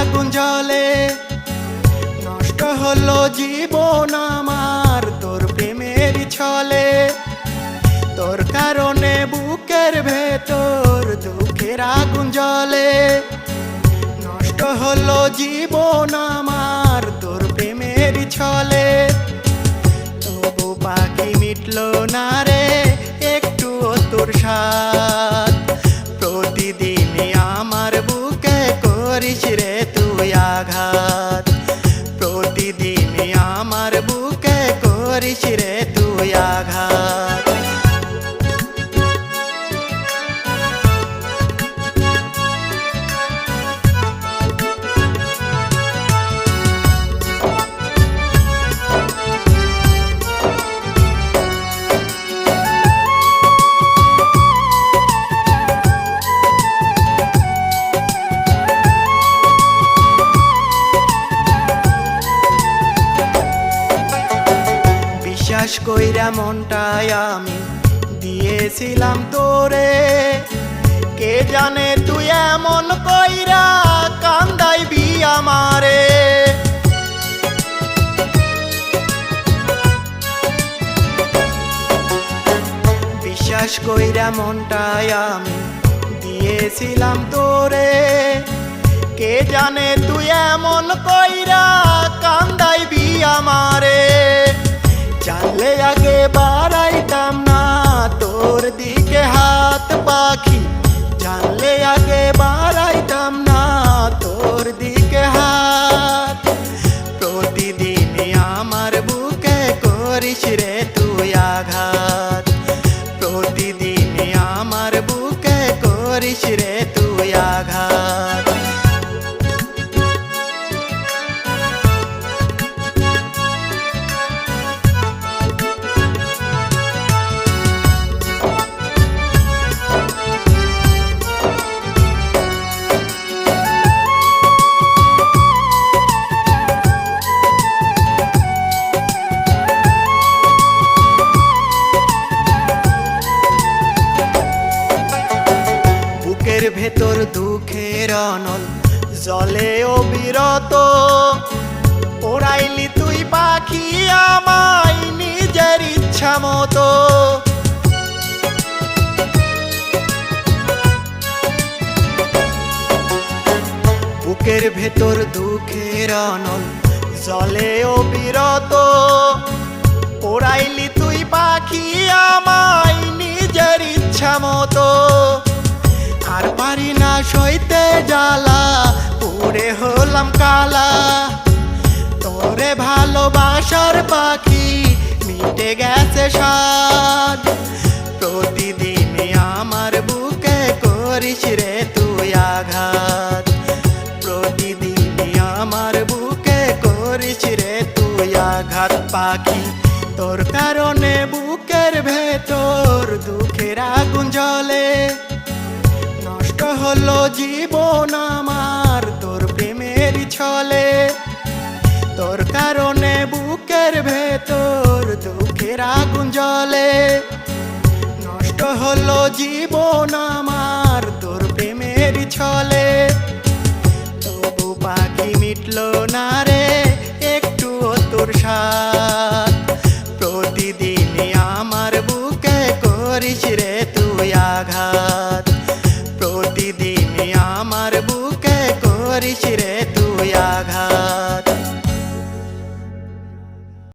আগুন জ্বলে। নষ্ট হলো জীবন আমার, তোর প্রেমের ছলে। তোর কারণে বুকের ভেতর দুঃখের আগুন জ্বলে। নষ্ট হলো জীবন আমার, তোর প্রেমের ছলে। তবু পাখি মিটলো না ရိရှိတဲ့ কইরা মনটায় আমি দিয়েছিলাম তোরে। কে জানে তুই এমন কইরা কান্দাইবি আমারে। বিশ্বাস কইরা মনটায় আমি দিয়েছিলাম তোরে। কে জানে তুই এমন কইরা কান্দাইবি আমারে। জানলে আগে বাড়াইতাম না, তোর দিকে হাত পাখি। জানলে আগে বাড়াইতাম না, তোর দিকে হাত। প্রতিদিনই আমার বুকে করিস রে তুই আঘাত। প্রতিদিনই আমার বুকে করিস রে ভেতর দুঃখের অনল, জলে অবিরত ওড়াইলি তুই পাখি আমায় নিজের ইচ্ছা মতো। বুকের ভেতর দুঃখের অনল, জলে অবিরত ওড়াইলি তুই পাখি আমায় নিজের ইচ্ছা মতো। আর পারি না সইতে জ্বালা পুরে হলাম কালা। তোরে ভালোবাসার পাখি মিটে গেছে স্বাদ। প্রতিদিনই আমার বুকে করিস রে তুই আঘাত। প্রতিদিনই আমার বুকে করিস রে তুই আঘাত। পাখি, তোর কারণে বুকের ভেতর দুঃখের আগুন নষ্ট হলো জীবন আমার, তোর প্রেমের ছলে। তোর কারণে বুকের ভেতর দুঃখের আগুন জ্বলে। নষ্ট হলো জীবন আমার, তোর প্রেমের ছলে। তবু পাখি মিটলো না ಪರಿಶಿರೆ